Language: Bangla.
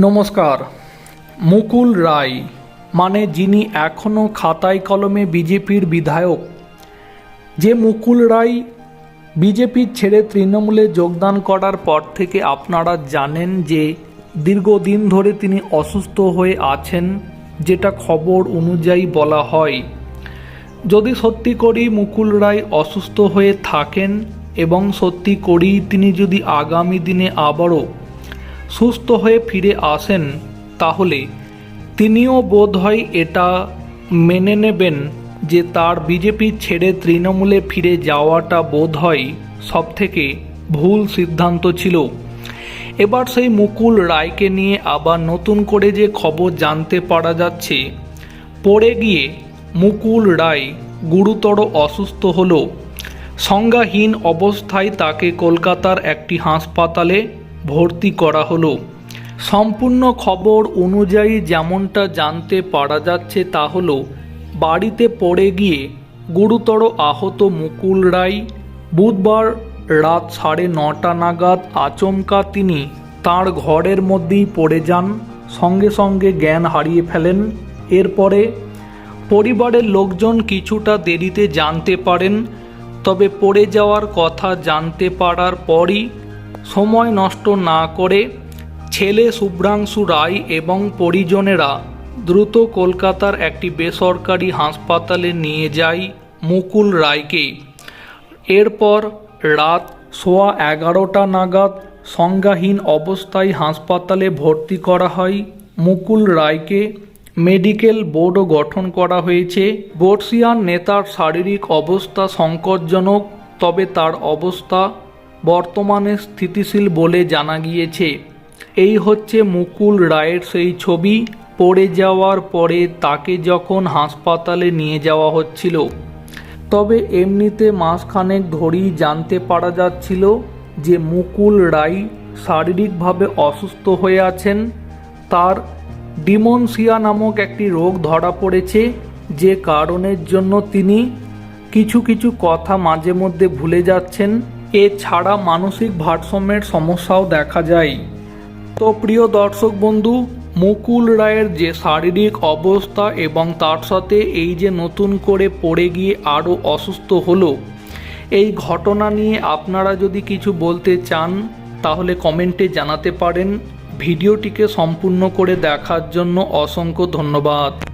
নমস্কার। মুকুল রায় মানে যিনি এখনও খাতায় কলমে বিজেপির বিধায়ক। যে মুকুল রায় বিজেপি ছেড়ে তৃণমূলে যোগদান করার পর থেকে আপনারা জানেন যে দীর্ঘদিন ধরে তিনি অসুস্থ হয়ে আছেন, যেটা খবর অনুযায়ী বলা হয়। যদি সত্যি করেই মুকুল রায় অসুস্থ হয়ে থাকেন এবং সত্যি করেই তিনি যদি আগামী দিনে আবারও সুস্থ হয়ে ফিরে আসেন, তাহলে তিনিও বোধ হয় এটা মেনে নেবেন যে তার বিজেপি ছেড়ে তৃণমূলে ফিরে যাওয়াটা বোধ হয় সব থেকে ভুল সিদ্ধান্ত ছিল। এবার সেই মুকুল রায়কে নিয়ে আবার নতুন করে যে খবর জানতে পারা যাচ্ছে, পড়ে গিয়ে মুকুল রায় গুরুতর অসুস্থ হল। সংজ্ঞাহীন অবস্থায় তাকে কলকাতার একটি হাসপাতালে ভর্তি করা হলো। সম্পূর্ণ খবর অনুযায়ী যেমনটা জানতে পারা যাচ্ছে তা হলো, বাড়িতে পড়ে গিয়ে গুরুতর আহত মুকুল রায় বুধবার রাত সাড়ে নটা নাগাদ আচমকা তিনি তার ঘরের মধ্যেই পড়ে যান, সঙ্গে সঙ্গে জ্ঞান হারিয়ে ফেলেন। এরপরে পরিবারের লোকজন কিছুটা দেরিতে জানতে পারেন, তবে পড়ে যাওয়ার কথা জানতে পারার পরই সময় নষ্ট না করে ছেলে শুভ্রাংশু রায় এবং পরিজনেরা দ্রুত কলকাতার একটি বেসরকারি হাসপাতালে নিয়ে যায় মুকুল রায়কে। এরপর রাত সোয়া এগারোটা নাগাদ সংজ্ঞাহীন অবস্থায় হাসপাতালে ভর্তি করা হয় মুকুল রায়কে। মেডিকেল বোর্ডও গঠন করা হয়েছে। বর্ষিয়ান নেতার শারীরিক অবস্থা সংকটজনক, তবে তার অবস্থা বর্তমানে স্থিতিশীল বলে জানা গিয়েছে। এই হচ্ছে মুকুল রায়ের সেই ছবি, পড়ে যাওয়ার পরে তাকে যখন হাসপাতালে নিয়ে যাওয়া হচ্ছিল। তবে এমনিতে মাসখানেক ধরেই জানতে পারা যাচ্ছিল যে মুকুল রায় শারীরিকভাবে অসুস্থ হয়ে আছেন। তার ডিমনসিয়া নামক একটি রোগ ধরা পড়েছে, যে কারণের জন্য তিনি কিছু কিছু কথা মাঝে মধ্যে ভুলে যাচ্ছেন। এছাড়া মানসিক ভারসাম্যের সমস্যাও দেখা যায়। তো প্রিয় দর্শক বন্ধু, মুকুল রায়ের যে শারীরিক অবস্থা এবং তার সাথে এই যে নতুন করে পড়ে গিয়ে আরও অসুস্থ হলো, এই ঘটনা নিয়ে আপনারা যদি কিছু বলতে চান, তাহলে কমেন্টে জানাতে পারেন। ভিডিওটিকে সম্পূর্ণ করে দেখার জন্য অসংখ্য ধন্যবাদ।